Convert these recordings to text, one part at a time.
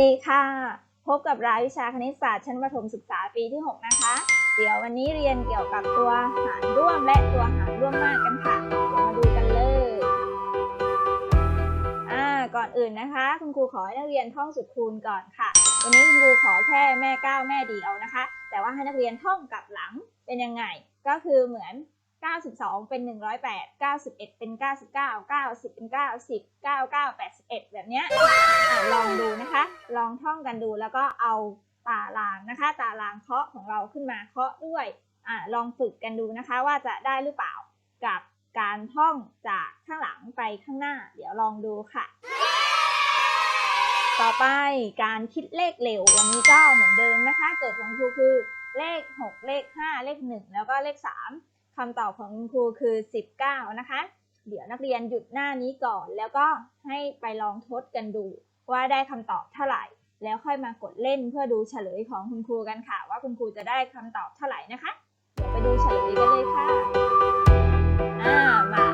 ดีค่ะ พบกับรายวิชาคณิตศาสตร์ชั้นประถมศึกษาปีที่ 6 นะคะ เดี๋ยววันนี้เรียนเกี่ยวกับตัวหารร่วมและตัวหารร่วมมากกันค่ะเดี๋ยวมาดูกันเลยอ่าก่อนอื่นนะคะ คุณครูขอให้นักเรียนท่องสุดคูณก่อนค่ะ วันนี้คุณครูขอแค่แม่ก้าวแม่เดียวนะคะ แต่ว่าให้นักเรียนท่องกลับหลังเป็นยังไง ก็คือเหมือน 92 เป็น 108 91 เป็น 99 90 เป็น 90 99 81 แบบเนี้ยลองดูนะคะ ลองท่องกันดูแล้วก็เอาตารางนะคะ ตารางเคาะของเราขึ้นมาเคาะด้วยอลองฝึกกันดูนะคะว่าจะได้หรือเปล่ากับการท่องจากข้างหลังไปข้างหน้า เดี๋ยวลองดูค่ะ ต่อไปการคิดเลขเร็ววันนี้ก็เหมือนเดิมนะคะ โจทย์ของครูคือเลข 6 เลข 5 เลข 1 แล้วก็เลข 3 คำตอบของคุณครูคือ 19 นะคะ เดี๋ยวนักเรียนหยุดหน้านี้ก่อน แล้วก็ให้ไปลองทดกันดู ว่าได้คำตอบเท่าไหร่ แล้วค่อยมากดเล่นเพื่อดูเฉลยของคุณครูกันค่ะ ว่าคุณครูจะได้คำตอบเท่าไหร่นะคะ เดี๋ยวไปดูเฉลยกันเลยค่ะอ่ามา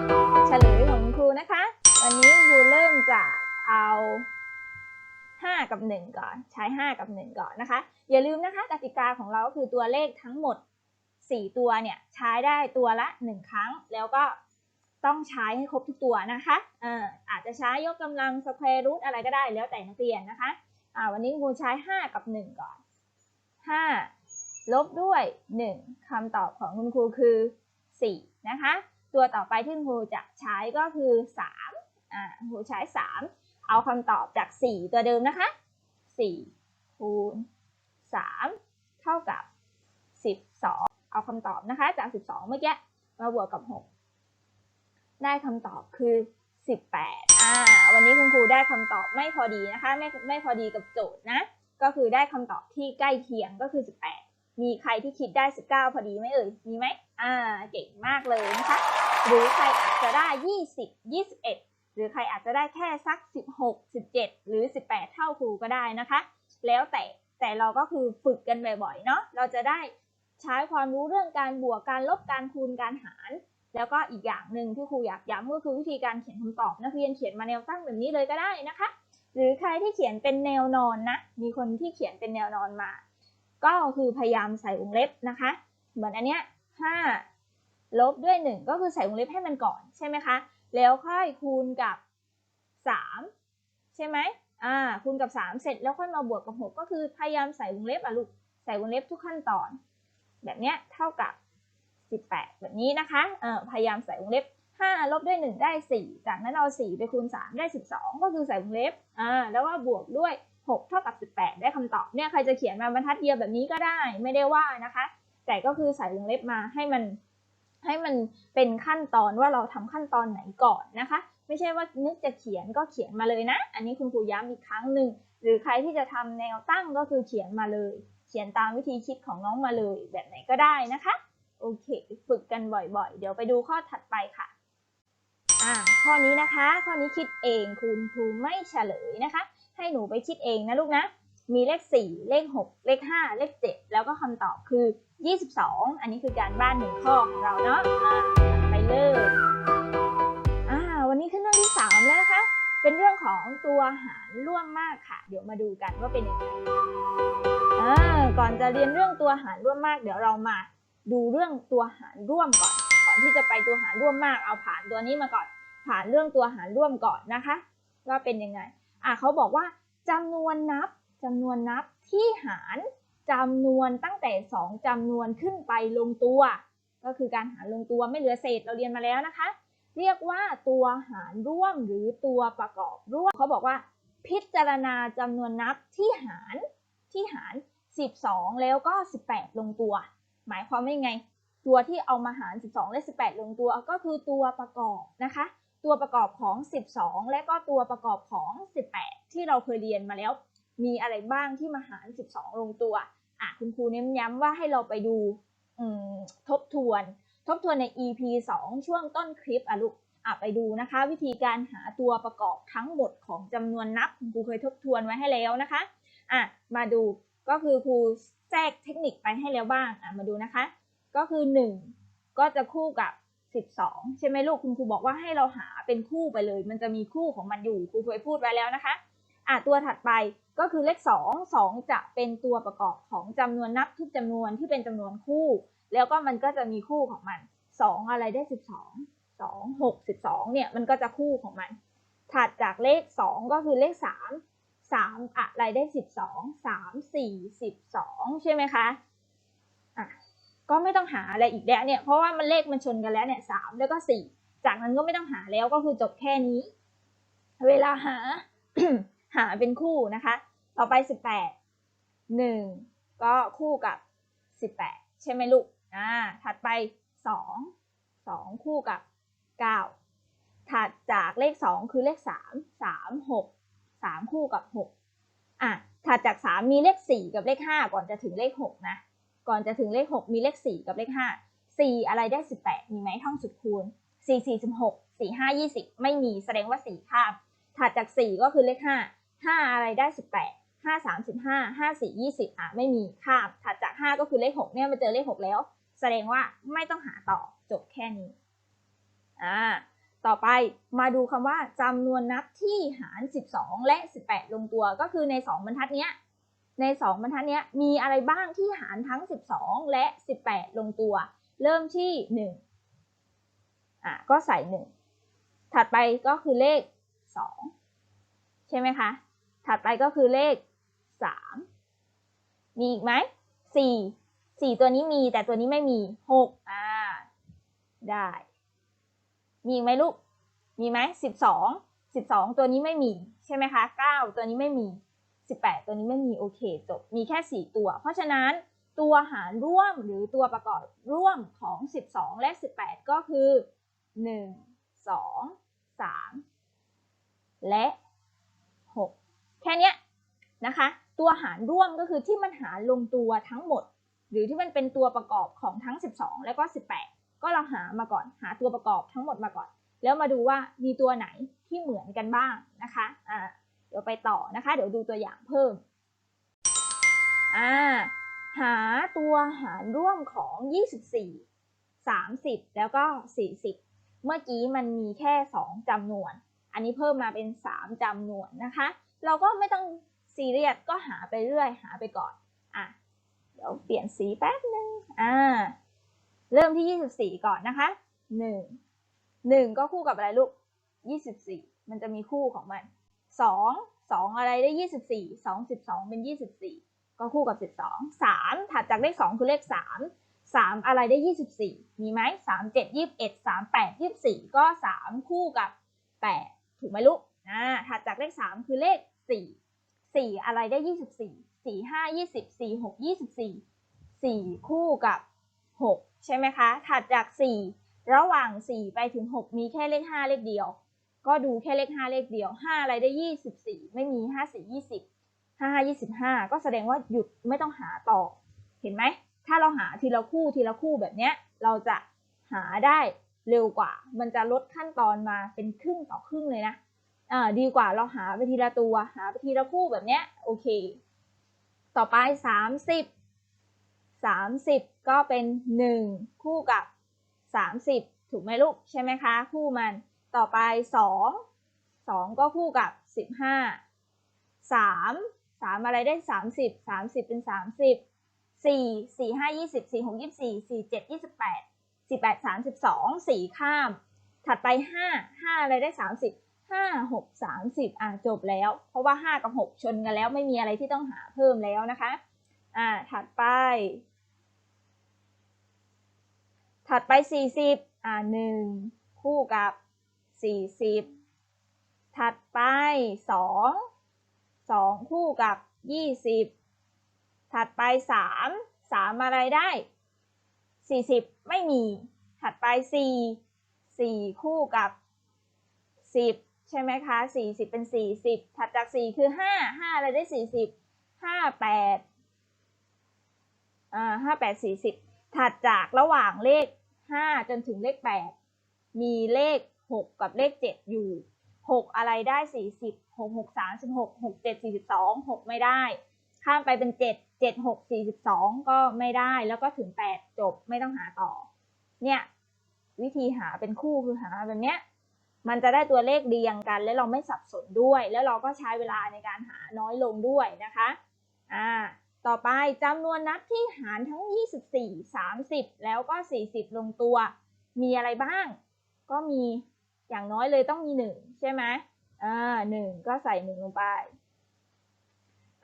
เฉลยของคุณครูนะคะ วันนี้คุณครูเริ่มจากเอา5 กับ 1 ก่อน ใช้ 5 กับ 1 ก่อนนะคะ อย่าลืมนะคะกติกาของเราก็คือตัวเลขทั้งหมด 4 ตัวเนี่ยใช้ได้ตัวละ 1 ครั้ง แล้วก็ต้องใช้ให้ครบทุกตัวนะคะเอ่ออาจจะใช้ยกกำลังสแควร์รูทอะไรก็ได้แล้วแต่นักเรียนนะคะอ่าวันนี้ครูใช้ 5 กับ 1 ก่อน 5 ลบด้วย 1คำตอบของคุณครูคือ 4 นะคะ ตัวต่อไปที่คุณครูจะใช้ก็คือ 3 อ่าครูใช้ 3 เอาคำตอบจาก 4 ตัวเดิมนะคะ 4 คูณ 3 เท่ากับ 12 เอาคำตอบนะคะ จาก 12 เมื่อกี้มาบวกกับ 6 ได้คำตอบคือ 18 อ่า วันนี้คุณครูได้คำตอบไม่พอดีนะคะ ไม่ไม่พอดีกับโจทย์นะ ก็คือได้คำตอบที่ใกล้เคียงก็คือ 18 มีใครที่คิดได้ 19 พอดีไหมเอ่ย มีไหมอ่า เก่งมากเลยนะคะ หรือใครอาจจะได้ 20 21 หรือใครอาจจะได้แค่สัก 16 17 หรือ 18 เท่าครูก็ได้นะคะ แล้วแต่แต่เราก็คือฝึกกันบ่อยๆ เนาะ เราจะได้ ใช้ความรู้เรื่องการบวกการลบการคูณการหาร แล้วก็อีกอย่างหนึ่งที่ครูอยากย้ำก็คือวิธีการเขียนคำตอบนักเรียนเขียนมาแนวตั้งแบบนี้เลยก็ได้นะคะ หรือใครที่เขียนเป็นแนวนอนนะ มีคนที่เขียนเป็นแนวนอนมา ก็คือพยายามใส่วงเล็บนะคะ เหมือนอันเนี้ย5ลบด้วย 1 ก็คือใส่วงเล็บให้มันก่อนใช่ไหมคะ แล้วค่อยคูณกับ 3 ใช่ไหมอ่าคูณกับ 3 เสร็จแล้วค่อยมาบวกกับ 6 ก็คือพยายามใส่วงเล็บอะลูก ใส่วงเล็บทุกขั้นตอน แบบเนี้ยเท่ากับ 18 แบบนี้นะคะพยายามใส่วงเล็บ 5 ลบด้วย 1 ได้ 4 จากนั้นเอา 4 ไปคูณ 3 ได้ 12 ก็คือใส่วงเล็บแล้วว่าบวกด้วย 6 เท่ากับ 18 ได้คำตอบเนี่ยใครจะเขียนมาบรรทัดเดียวแบบนี้ก็ได้ไม่ได้ว่านะคะ แต่ก็คือใส่วงเล็บมาให้มันให้มันเป็นขั้นตอนว่าเราทำขั้นตอนไหนก่อนนะคะ ไม่ใช่ว่านึกจะเขียนก็เขียนมาเลยนะ อันนี้คุณครูย้ำอีกครั้งหนึ่งหรือใครที่จะทำแนวตั้งก็คือเขียนมาเลย ขียนตามวิธีคิดของน้องมาเลยแบบไหนก็ได้นะคะ โอเค ฝึกกันบ่อยๆ เดี๋ยวไปดูข้อถัดไปค่ะอ่าข้อนี้นะคะ ข้อนี้คิดเองคุณครูไม่เฉลยนะคะ ให้หนูไปคิดเองนะลูกนะ มีเลข 4 เลข 6 เลข 5 เลข 7 แล้วก็คำตอบคือ 22 อันนี้คือการบ้านหนึ่งข้อของเราเนาะอ่าไปเลยอ่าวันนี้ขึ้นเรื่องที่ 3 แล้วนะคะ เป็นเรื่องของตัวหารร่วมมากค่ะ เดี๋ยวมาดูกันว่าเป็นยังไงก่อนจะเรียนเรื่องตัวหารร่วมมาก เดี๋ยวเรามาดูเรื่องตัวหารร่วมก่อน ก่อนที่จะไปตัวหารร่วมมากเอาผ่านตัวนี้มาก่อน ผ่านเรื่องตัวหารร่วมก่อนนะคะ ว่าเป็นยังไงอะเขาบอกว่าจำนวนนับจำนวนนับที่หารจำนวนตั้งแต่ 2จำนวนขึ้นไปลงตัว ก็คือการหารลงตัวไม่เหลือเศษเราเรียนมาแล้วนะคะ เรียกว่าตัวหารร่วมหรือตัวประกอบร่วมเขาบอกว่า พิจารณาจำนวนนับที่หารที่หาร 12 แล้วก็ 18 ลงตัว หมายความว่ายังไง ตัวที่เอามาหาร 12 และ 18 ลงตัวก็คือตัวประกอบนะคะ ตัวประกอบของ 12 และก็ตัวประกอบของ 18 ที่เราเคยเรียนมาแล้ว มีอะไรบ้างที่มาหาร 12 ลงตัวอะคุณครูเน้นย้ำว่าให้เราไปดูทบทวน ทบทวนใน EP 2 ช่วงต้นคลิปอะลูกอะไปดูนะคะ วิธีการหาตัวประกอบทั้งหมดของจำนวนนับครูเคยทบทวนไว้ให้แล้วนะคะอะมาดูก็คือครูแทรกเทคนิคไปให้แล้วบ้างอะมาดูนะคะ ก็คือ 1 ก็จะคู่กับ 12 ใช่ไหมลูกคุณครูบอกว่าให้เราหาเป็นคู่ไปเลย มันจะมีคู่ของมันอยู่ครูเคยพูดไว้แล้วนะคะอะตัวถัดไปก็คือเลขสองสองจะเป็นตัวประกอบของจำนวนนับทุกจำนวนที่เป็นจำนวนคู่ แล้วก็มันก็จะมีคู่ของมันสองอะไรได้สิบสองสองหกสิบสองเนี่ยมันก็จะคู่ของมัน ถัดจากเลขสองก็คือเลขสามสามอะไรได้สิบสองสามสี่สิบสองใช่ไหมคะอะก็ไม่ต้องหาอะไรอีกแล้วเนี่ยเพราะว่ามันเลขมันชนกันแล้วเนี่ยสามแล้วก็สี่จากนั้นก็ไม่ต้องหาแล้วก็คือจบแค่นี้ เวลาหา หาเป็นคู่นะคะ ต่อไปสิบแปดหนึ่งก็คู่กับสิบแปดใช่ไหมลูก อ่าถัดไปสองสองคู่กับเก้าถัดจากเลขสองคือเลขสามสามหกสามคู่กับหกอะ ถัดจากสามมีเลขสี่กับเลขห้าก่อนจะถึงเลขหกนะ ก่อนจะถึงเลขหกมีเลขสี่กับเลขห้าสี่อะไรได้สิบแปดมีไหมท่องสุดคูณสี่สี่สิบหกสี่ห้ายี่สิบไม่มีแสดงว่าสี่ข้าม ถัดจากสี่ก็คือเลขห้าห้าอะไรได้สิบแปดห้าสามสิบห้าห้าสี่ยี่สิบอะ ไม่มีข้าม ถัดจากห้าก็คือเลขหกเนี่ยมาเจอเลขหกแล้ว แสดงว่าไม่ต้องหาต่อจบแค่นี้อ่าต่อไปมาดูคำว่าจำนวนนับที่หาร 12 และ 18 ลงตัวก็คือใน 2 บรรทัดเนี้ยใน 2 บรรทัดเนี้ยมีอะไรบ้างที่หารทั้ง 12 และ 18 ลงตัว เริ่มที่ 1 อะก็ใส่ 1 ถัดไปก็คือเลข 2 ใช่ไหมคะ ถัดไปก็คือเลข 3 มีอีกไหม4 4ตัวนี้มีแต่ตัวนี้ไม่มี6อ่า ได้ มีอีกไหมลูก มีไหมสิบสองสิบสองตัวนี้ไม่มีใช่ไหมคะเก้าตัวนี้ไม่มีสิบแปดตัวนี้ไม่มีโอเคจบ มีแค่สี่ตัว เพราะฉะนั้นตัวหารร่วมหรือตัวประกอบร่วมของสิบสองและสิบแปดก็คือหนึ่งสองสามและหกแค่เนี้ยนะคะ ตัวหารร่วมก็คือที่มันหารลงตัวทั้งหมด หรือที่มันเป็นตัวประกอบของทั้ง 12 และก็ 18 ก็เราหามาก่อนหาตัวประกอบทั้งหมดมาก่อน แล้วมาดูว่ามีตัวไหนที่เหมือนกันบ้างนะคะอ่าเดี๋ยวไปต่อนะคะ เดี๋ยวดูตัวอย่างเพิ่มอ่าหาตัวหารร่วมของ 24 30 แล้วก็ 40 เมื่อกี้มันมีแค่ 2จำนวน อันนี้เพิ่มมาเป็น 3จำนวนนะคะ เราก็ไม่ต้องซีเรียสก็หาไปเรื่อยหาไปก่อนอะ เดี๋ยวเปลี่ยนสีแป๊บนึงอ่า เริ่มที่ 24 ก่อนนะคะ 1 1 ก็คู่กับอะไรลูก 24 มันจะมีคู่ของมัน 2 2 อะไรได้ 24 2 12 เป็น 24 ก็คู่กับ 12 3 ถัดจากเลข 2 คือเลข 3 3 อะไรได้ 24 มีไหม3 7 21 3 8 24 ก็ 3 คู่กับ 8 ถูกไหมลูกอ่าถัดจากเลข 3 คือเลข 4 4 อะไรได้ 24 4 5 20 4 6 24 4คู่กับ6ใช่ไหมคะ ถัดจาก4ระหว่าง4ไปถึง6มีแค่เลข5เลขเดียว ก็ดูแค่เลข5เลขเดียว5อะไรได้24ไม่มี5 4 20 5 5 25ก็แสดงว่าหยุดไม่ต้องหาต่อ เห็นไหม ถ้าเราหาทีละคู่ทีละคู่แบบเนี้ยเราจะหาได้เร็วกว่า มันจะลดขั้นตอนมาเป็นครึ่งต่อครึ่งเลยนะอ่าดีกว่าเราหาไปทีละตัว หาไปทีละคู่แบบเนี้ยโอเค ต่อไป 30 30 ก็เป็น 1 คู่กับ 30 ถูกไหมลูก ใช่ไหมคะ คู่มัน ต่อไป 2 2 ก็คู่กับ 15 3 3 อะไรได้ 30 30 เป็น 30 4 4 5 20 4 6 24 4 7 28 18 32 4 ข้าม ถัดไป 5 5 อะไรได้ 30 5 6 30อะจบแล้ว เพราะว่า5กับ6ชนกันแล้วไม่มีอะไรที่ต้องหาเพิ่มแล้วนะคะอ่าถัดไป ถัดไป40อ่า1คู่กับ40ถัดไป2 2คู่กับ20ถัดไป3 3อะไรได้40ไม่มี ถัดไป4 4คู่กับ10 ใช่ไหมคะ 40 เป็น 40 ถัดจาก 4 คือ 5 5 อะไรได้ 40 5 8อ่าห้าแปดสี่สิบถัดจากระหว่างเลขห้าจนถึงเลขแปดมีเลขหกกับเลขเจ็ดอยู่หกอะไรได้สี่สิบหกหกสามสิบหกหกเจ็ดสี่สิบสองหกไม่ได้ ข้ามไปเป็นเจ็ดเจ็ดหกสี่สิบสองก็ไม่ได้แล้วก็ถึงแปดจบไม่ต้องหาต่อ เนี่ย วิธีหาเป็นคู่คือหาแบบเนี้ย มันจะได้ตัวเลขเรียงกัน และเราไม่สับสนด้วย แล้วเราก็ใช้เวลาในการหาน้อยลงด้วยนะคะอ่าต่อไปจำนวนนับที่หารทั้ง 24 30 แล้วก็ 40 ลงตัว มีอะไรบ้าง ก็มีอย่างน้อยเลยต้องมี 1 ใช่ไหมอ่าหนึ่งก็ใส่ 1 ลงไป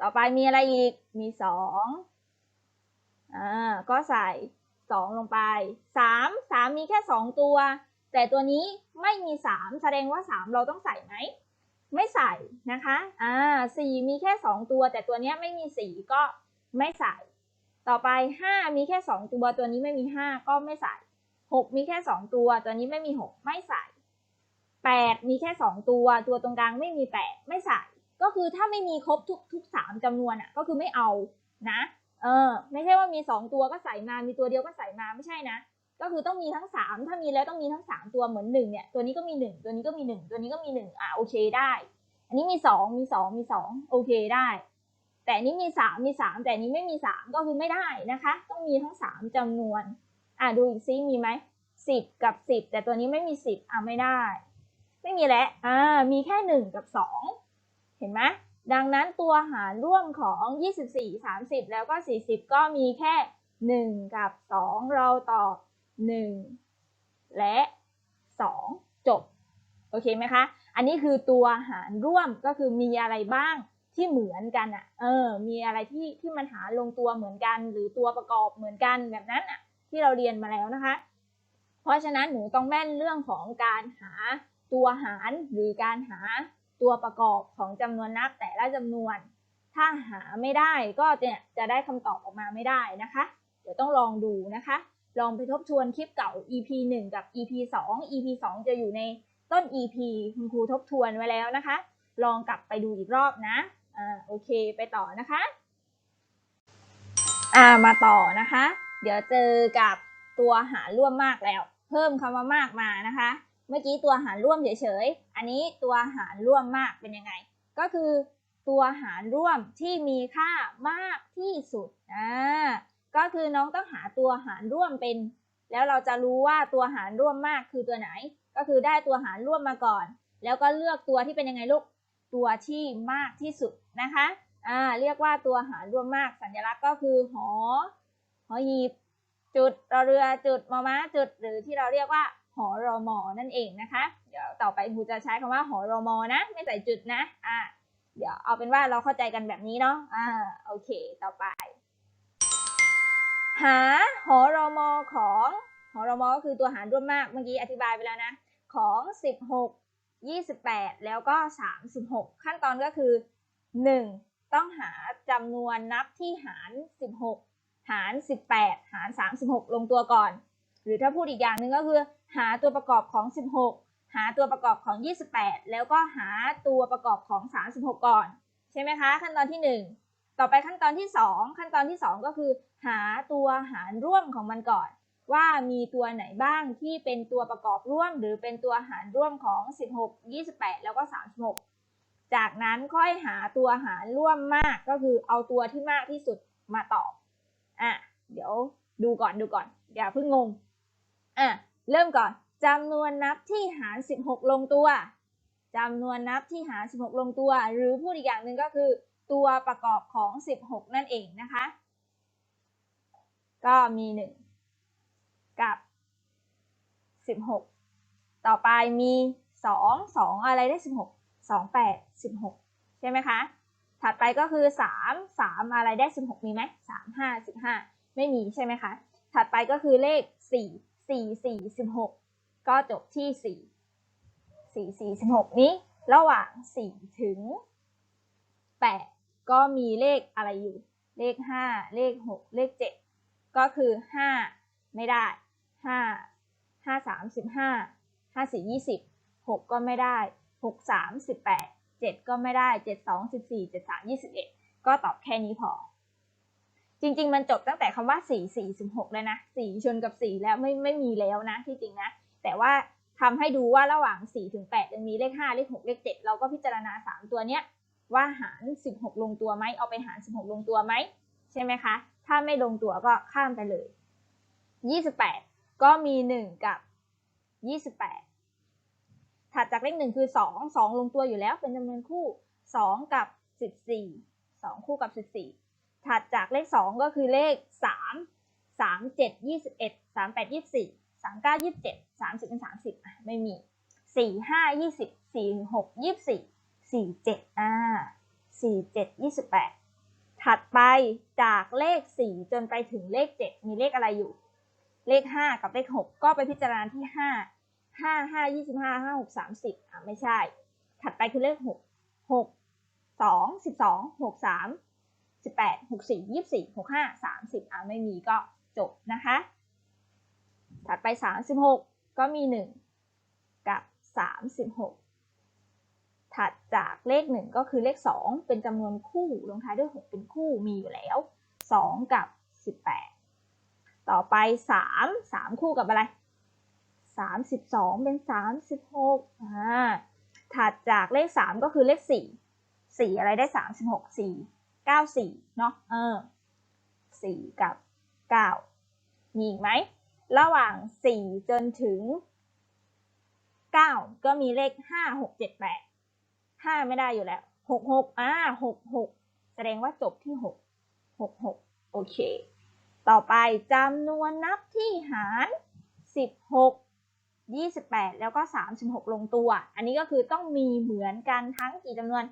ต่อไปมีอะไรอีก มี 2อ่าก็ใส่ 2 ลงไป 3 3 มีแค่ 2 ตัว แต่ตัวนี้ไม่มี 3 แสดงว่า 3 เราต้องใส่ไหม ไม่ใส่นะคะ อ่า4มีแค่ 2 ตัว แต่ตัวนี้ไม่มี 4 ก็ไม่ใส่ ต่อไป 5 มีแค่ 2 ตัว ตัวนี้ไม่มี 5 ก็ไม่ใส่ 6 มีแค่ 2 ตัว ตัวนี้ไม่มี 6 ไม่ใส่ 8 มีแค่ 2 ตัว ตัวตรงกลางไม่มี 8 ไม่ใส่ ก็คือถ้าไม่มีครบทุกทุกสามจำนวนอะ ก็คือไม่เอานะ เออ ไม่ใช่ว่ามี 2 ตัวก็ใส่มา มีตัวเดียวก็ใส่มา ไม่ใช่นะ ก็คือต้องมีทั้ง 3 ถ้ามีแล้วต้องมีทั้ง 3 ตัวเหมือน1เนี่ยตัวนี้ก็มี 1 ตัวนี้ก็มี 1 ตัวนี้ก็มี 1 อะโอเคได้ อันนี้มี 2 มี 2 มี 2 โอเคได้ แต่นี้มี 3 มี 3 แต่นี้ไม่มี 3 ก็คือไม่ได้นะคะ ต้องมีทั้ง 3จำนวน อะดูอีกซิมีไหม10 กับ 10 แต่ตัวนี้ไม่มี 10 อะไม่ได้ ไม่มีแล้วอ่ามีแค่ 1 กับ 2 เห็นไหมดังนั้นตัวหารร่วมของ 24 30 แล้วก็ 40 ก็มีแค่ 1 กับ 2 เราตอบ 1 และ 2 จบ โอเคไหมคะ อันนี้คือตัวหารร่วมก็คือมีอะไรบ้างที่เหมือนกันอะ เออ มีอะไรที่ที่มันหาลงตัวเหมือนกัน หรือตัวประกอบเหมือนกันแบบนั้นอะ ที่เราเรียนมาแล้วนะคะ เพราะฉะนั้นหนูต้องแม่นเรื่องของการหาตัวหารหรือการหาตัวประกอบของจำนวนนับแต่ละจำนวน ถ้าหาไม่ได้ก็เนี่ยจะได้คำตอบออกมาไม่ได้นะคะ เดี๋ยวต้องลองดูนะคะ ลองไปทบทวนคลิปเก่า EP 1 กับ EP 2 EP 2 จะอยู่ในต้น EP คุณครูทบทวนไว้แล้วนะคะ ลองกลับไปดูอีกรอบนะอ่าโอเคไปต่อนะคะอ่ามาต่อนะคะ เดี๋ยวเจอกับตัวหารร่วมมากแล้ว เพิ่มคำว่ามากมานะคะ เมื่อกี้ตัวหารร่วมเฉยๆ อันนี้ตัวหารร่วมมากเป็นยังไง ก็คือตัวหารร่วมที่มีค่ามากที่สุดอ่า คือน้องต้องหาตัวหารร่วมเป็น แล้วเราจะรู้ว่าตัวหารร่วมมากคือตัวไหน ก็คือได้ตัวหารร่วมมาก่อน แล้วก็เลือกตัวที่เป็นยังไงลูก ตัวที่มากที่สุดนะคะ อ่า เรียกว่าตัวหารร่วมมากสัญลักษณ์ก็คือหอ หอหีบ จุดรอเรือจุดมอม้าจุด หรือที่เราเรียกว่าหอรอมอนั่นเองนะคะ เดี๋ยวต่อไปครูจะใช้คำว่าหอรอมอนะ ไม่ใส่จุดนะ อ่า เดี๋ยวเอาเป็นว่าเราเข้าใจกันแบบนี้เนาะ อ่า โอเค ต่อไป หาหอรอมอของหอรอมอก็คือตัวหารร่วมมากเมื่อกี้อธิบายไปแล้วนะ ของ 16 28 แล้วก็ 36 ขั้นตอนก็คือ 1. ต้องหาจำนวนนับที่หาร 16 หาร 18 หาร 36 ลงตัวก่อน หรือถ้าพูดอีกอย่างหนึ่งก็คือ หาตัวประกอบของ 16 หาตัวประกอบของ 28 แล้วก็หาตัวประกอบของ 36 ก่อน ใช่ไหมคะ ขั้นตอนที่ 1 ต่อไปขั้นตอนที่ 2 ขั้นตอนที่ 2 ก็คือ หาตัวหารร่วมของมันก่อน ว่ามีตัวไหนบ้างที่เป็นตัวประกอบร่วม หรือเป็นตัวหารร่วมของ 16 28 แล้วก็ 36 จากนั้นค่อยหาตัวหารร่วมมากก็คือเอาตัวที่มากที่สุดมาตอบอะเดี๋ยวดูก่อนดูก่อน อย่าเพิ่งงงอะเริ่มก่อนจำนวนนับที่หาร 16 ลงตัวจำนวนนับที่หาร 16 ลงตัว หรือพูดอีกอย่างหนึ่งก็คือ ตัวประกอบของ 16 นั่นเองนะคะ ก็มี 1 กับ 16 ต่อไปมี 2 2 อะไรได้ 16 2 8 16 ใช่ไหมคะ ถัดไปก็คือ 3 3 อะไรได้ 16 มีไหม3 5 15 ไม่มีใช่ไหมคะ ถัดไปก็คือเลข 4 4 4 16 ก็จบที่ 4 4 4 16 นี้ระหว่าง 4 ถึง 8 ก็มีเลขอะไรอยู่ เลข 5 เลข 6 เลข 7 ก็คือ 5 ไม่ได้ 5 5 3 15 5 4 20 6 ก็ไม่ได้ 6 3 18 7 ก็ไม่ได้ 7 2 14 7 3 21 ก็ตอบแค่นี้พอ จริง ๆ มันจบตั้งแต่คำว่า 4 4 16 เลยนะ 4 ชนกับ 4 แล้วไม่ไม่มีแล้วนะที่จริงนะ แต่ว่าทำให้ดูว่าระหว่าง 4 ถึง8ยังมีเลข 5 เลข 6 เลข 7 เราก็พิจารณา 3 ตัวเนี้ย ว่าหาร 16 ลงตัวไหมเอาไปหาร 16 ลงตัวไหมใช่ไหมคะ ถ้าไม่ลงตัวก็ข้ามไปเลย 28 ก็มี 1 กับ 28 ถัดจากเลขหนึ่งคือสองสองลงตัวอยู่แล้วเป็นจำนวนคู่สองกับสิบสี่สองคู่กับสิบสี่ถัดจากเลขสองก็คือเลขสามสามเจ็ดยี่สิบเอ็ดสามแปดยี่สิบสี่สามเก้ายี่สิบเจ็ดสามสิบเป็นสามสิบไม่มีสี่ห้ายี่สิบ สี่เจ็ดอ่าสี่เจ็ดยี่สิบแปดถัดไปจากเลขสี่จนไปถึงเลขเจ็ดมีเลขอะไรอยู่ เลขห้ากับเลขหกก็ไปพิจารณาที่ห้าห้าห้ายี่สิบห้าห้าหกสามสิบอะไม่ใช่ ถัดไปคือเลขหกหกสองสิบสองหกสามสิบแปดหกสี่ยี่สี่หกห้าสามสิบอะไม่มีก็จบนะคะ ถัดไปสามสิบหกก็มีหนึ่งกับสามสิบหก ถัดจากเลขหนึ่งก็คือเลขสองเป็นจำนวนคู่ลงท้ายด้วยหกเป็นคู่มีอยู่แล้วสองกับสิบแปดต่อไปสามสามคู่กับอะไรสามสิบสองเป็นสามสิบหกอ่าถัดจากเลขสามก็คือเลขสี่สี่อะไรได้สามสิบหกสี่เก้าสี่เนาะเออสี่กับเก้ามีอีกไหม ระหว่างสี่จนถึงเก้าก็มีเลขห้าหกเจ็ดแปด ห้าไม่ได้อยู่แล้วหกหกอ่าหกหกแสดงว่าจบที่หกหกหกโอเค ต่อไปจำนวนนับที่หารสิบหก28แปดแล้วก็36ลงตัว อันนี้ก็คือต้องมีเหมือนกันทั้งกี่จำนวน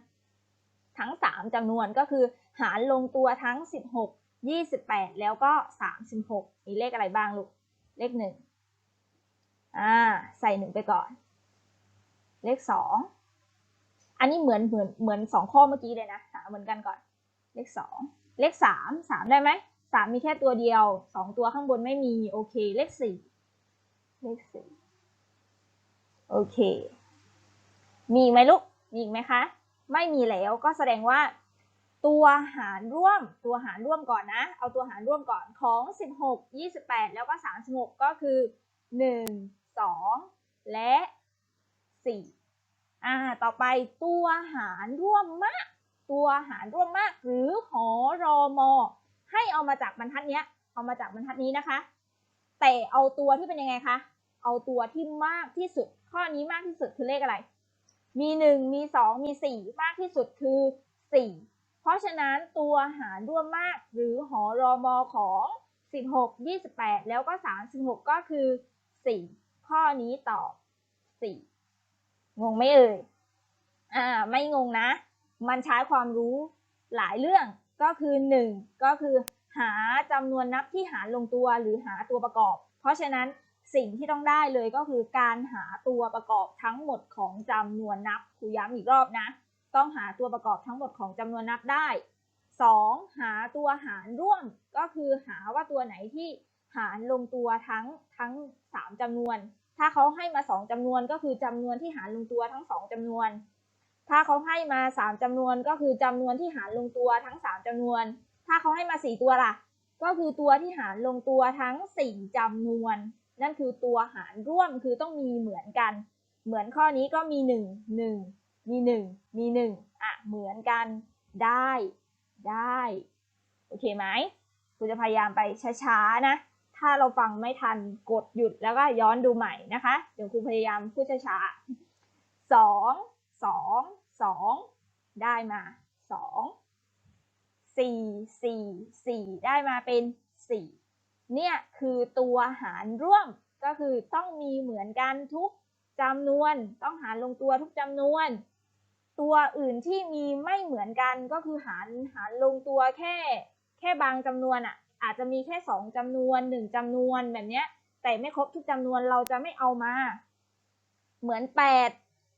ทั้ง3จำนวนก็คือ หารลงตัวทั้ง16 28แปดแล้วก็36มีเลขอะไรบ้างลูก เลข1อ่า ใส่1ไปก่อน เลข2อั อันนี้เหมือนเหมือนเหมือน2ข้อเมื่อกี้เลยนะหาเหมือนกันก่อน เลข2เลข3 3ได้ไหม3มีแค่ตัวเดียว2ตัวข้างบนไม่มีโอเค เลข4เลข4โอเค มีอีกไหมลูกมีอีกไหมคะ ไม่มีแล้วก็แสดงว่า ตัวหารร่วมตัวหารร่วมก่อนนะ เอาตัวหารร่วมก่อนของ 16 28 แล้วก็ 36 ก็คือ 1 2 และ 4 อ่า ต่อไปตัวหารร่วมมากตัวหารร่วมมากหรือหอรอมอ ให้เอามาจากบรรทัดเนี้ย เอามาจากบรรทัดนี้นะคะ แต่เอาตัวที่เป็นยังไงคะ เอาตัวที่มากที่สุด ข้อนี้มากที่สุดคือเลขอะไร มีหนึ่งมีสองมีสี่มากที่สุดคือสี่เพราะฉะนั้นตัวหารร่วมมาก หรือหอรอมอของสิบหกยี่สิบแปดแล้วก็สามสิบหกก็คือสี่ข้อนี้ตอบสี่ งงไหมเอ่ยอ่าไม่งงนะ มันใช้ความรู้หลายเรื่องก็คือหนึ่งก็คือหาจำนวนนับที่หารลงตัวหรือหาตัวประกอบ เพราะฉะนั้นสิ่งที่ต้องได้เลยก็คือการหาตัวประกอบทั้งหมดของจำนวนนับครูย้ำอีกรอบนะ ต้องหาตัวประกอบทั้งหมดของจำนวนนับได้ 2. หาตัวหารร่วมก็คือหาว่าตัวไหนที่หารลงตัวทั้งทั้ง 3จำนวน ถ้าเขาให้มา 2จำนวนก็คือจำนวนที่หารลงตัวทั้ง 2จำนวน ถ้าเขาให้มา 3จำนวนก็คือจำนวนที่หารลงตัวทั้ง 3จำนวน ถ้าเขาให้มา 4 ตัวล่ะ ก็คือตัวที่หารลงตัวทั้ง 4จำนวน นั่นคือตัวหารร่วมคือต้องมีเหมือนกัน เหมือนข้อนี้ก็มีหนึ่งหนึ่งมีหนึ่งมีหนึ่งอะ เหมือนกัน ได้ ได้ โอเคไหมครูจะพยายามไปช้าๆนะ ถ้าเราฟังไม่ทันกดหยุดแล้วก็ย้อนดูใหม่นะคะ เดี๋ยวครูพยายามพูดช้าๆสองสองสองได้มาสองสี่สี่สี่ได้มาเป็นสี่เนี่ยคือตัวหารร่วมก็คือต้องมีเหมือนกันทุกจำนวน ต้องหารลงตัวทุกจำนวน ตัวอื่นที่มีไม่เหมือนกันก็คือหารหารลงตัวแค่ แค่บางจำนวนอะ อาจจะมีแค่สองจำนวนหนึ่งจำนวนแบบเนี้ย แต่ไม่ครบทุกจำนวนเราจะไม่เอามา เหมือนแปด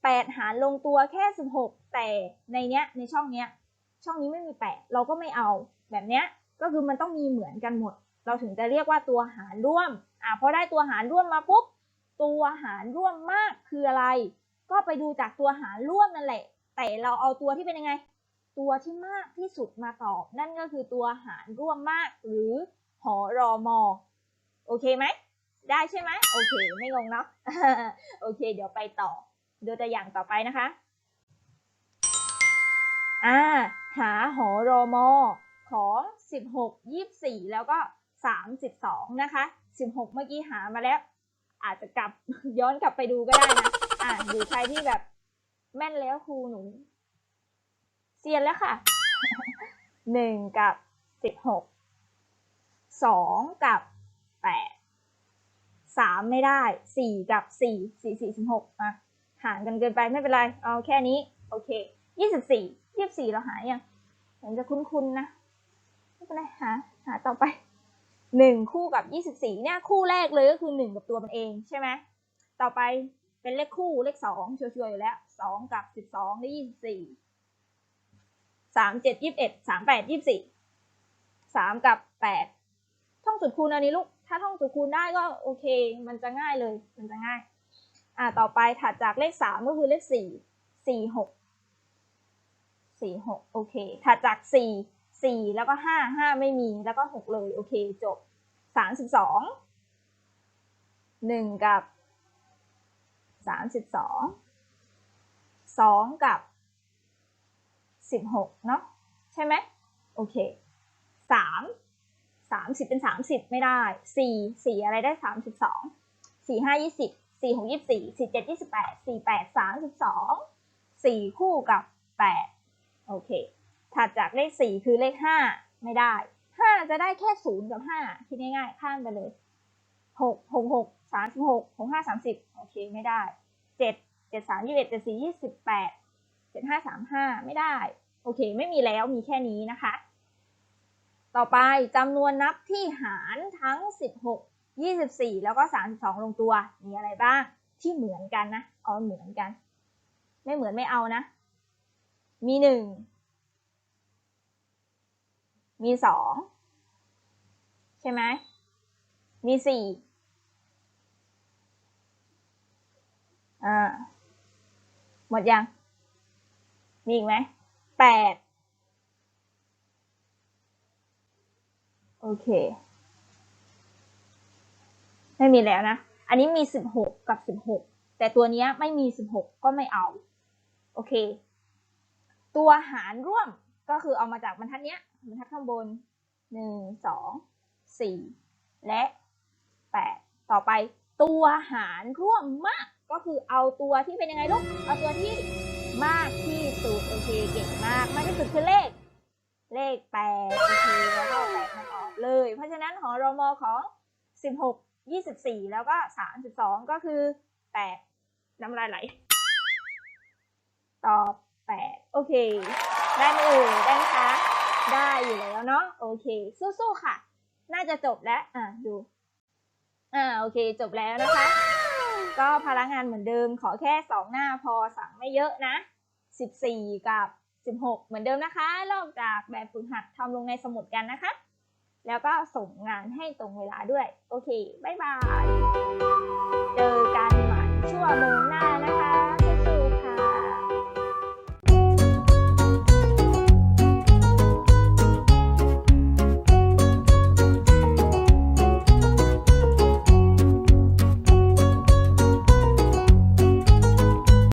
แปดหารลงตัวแค่สิบหกแต่ในเนี้ยในช่องเนี้ย ช่องนี้ไม่มีแปดเราก็ไม่เอา แบบเนี้ยก็คือมันต้องมีเหมือนกันหมด เราถึงจะเรียกว่าตัวหารร่วมอ่าพอได้ตัวหารร่วมมาปุ๊บตัวหารร่วมมากคืออะไร ก็ไปดูจากตัวหารร่วมนั่นแหละ แต่เราเอาตัวที่เป็นยังไง ตัวที่มากที่สุดมาตอบ นั่นก็คือตัวหารร่วมมากหรือหอรอมอโอเคไหม ได้ใช่ไหมโอเค ไม่งงเนาะโอเค เดี๋ยวไปต่อ ดูตัวอย่างต่อไปนะคะอ่าหาหอรอมอของ 16 24 แล้วก็ 32 นะคะ 16 เมื่อกี้หามาแล้ว อาจจะกลับย้อนกลับไปดูก็ได้นะอะหรือใครที่แบบแม่นแล้วครูหนู เซียนแล้วค่ะหนึ่งกับสิบหกสองกับแปดสามไม่ได้สี่กับสี่สี่สี่สิบหกห่างกันเกินไปไม่เป็นไร เอาแค่นี้ โอเคยี่สิบสี่ยี่สิบสี่เราหายยังเหมือนจะคุ้นๆนะ ไม่เป็นไรหาหาต่อไปหนึ่งคู่กับยี่สิบสี่เนี่ยคู่แรกเลยก็คือหนึ่งกับตัวมันเองใช่ไหมต่อไปเป็นเลขคู่เลขสองชัวร์ๆอยู่แล้วสองกับสิบสองได้ยี่ สามเจ็ดยี่สิบเอ็ดสามแปดยี่สิบสี่สามกับแปดท่องสูตรคูณอันนี้ลูก ถ้าท่องสูตรคูณได้ก็โอเค มันจะง่ายเลย มันจะง่าย อ่า ต่อไปถัดจากเลขสามก็คือเลขสี่สี่หกสี่หกโอเค ถัดจากสี่สี่แล้วก็ห้าห้าไม่มี แล้วก็หกเลย โอเค จบสามสิบสองหนึ่งกับสามสิบสองสองกับ สิบหกเนาะใช่ไหมโอเคสามสามสิบเป็นสามสิบไม่ได้สี่สี่อะไรได้สามสิบสองสี่ห้ายี่สิบสี่หกยี่สิบสี่สี่เจ็ดยี่สิบแปดสี่แปดสามสิบสองสี่คู่กับแปดโอเค ถัดจากเลขสี่คือเลขห้าไม่ได้ห้าจะได้แค่ศูนย์กับห้าคิดง่ายๆ ข้ามไปเลยหกหกหกสามสิบหกหกห้าสามสิบโอเค ไม่ได้เจ็ดเจ็ดสามยี่สิบเจ็ดห้าสามห้าไม่ได้ โอเค ไม่มีแล้วมีแค่นี้นะคะ ต่อไปจำนวนนับที่หารทั้ง 16 24 แล้วก็ 32 ลงตัว มีอะไรบ้าง ที่เหมือนกันนะเอาเหมือนกัน ไม่เหมือนไม่เอานะ มีหนึ่งมีสองใช่ไหม มีสี่อ่าหมดยัง มีอีกไหมแปดโอเค ไม่มีแล้วนะ อันนี้มีสิบหกกับสิบหกแต่ตัวนี้ไม่มีสิบหกก็ไม่เอา โอเค ตัวหารร่วมก็คือเอามาจากบรรทัดเนี้ยบรรทัดข้างบนหนึ่งสองสี่และแปดต่อไปตัวหารร่วมมากก็คือเอาตัวที่เป็นยังไงลูก เอาตัวที่ มากที่สุดโอเคเก่งมากมากที่สุดคือเลข เลขแปดโอเคแล้วก็แปดมันออกเลย เพราะฉะนั้นหอรมอของสิบหกยี่สิบสี่แล้วก็สามสิบสองก็คือแปดน้ำลายไหล ตอบแปดโอเค ได้ไหมเอ่ยได้ไหมคะ ได้อยู่แล้วเนาะโอเค สู้ๆค่ะ น่าจะจบแล้วอะดูอ่าโอเคจบแล้วนะคะ ก็พลังงานเหมือนเดิมขอแค่สองหน้าพอสั่งไม่เยอะนะ สิบสี่กับสิบหกเหมือนเดิมนะคะลอกจากแบบฝึกหัดทำลงในสมุดกันนะคะ แล้วก็ส่งงานให้ตรงเวลาด้วย โอเค บ๊ายบาย เจอกันใหม่ชั่วโมงหน้านะคะ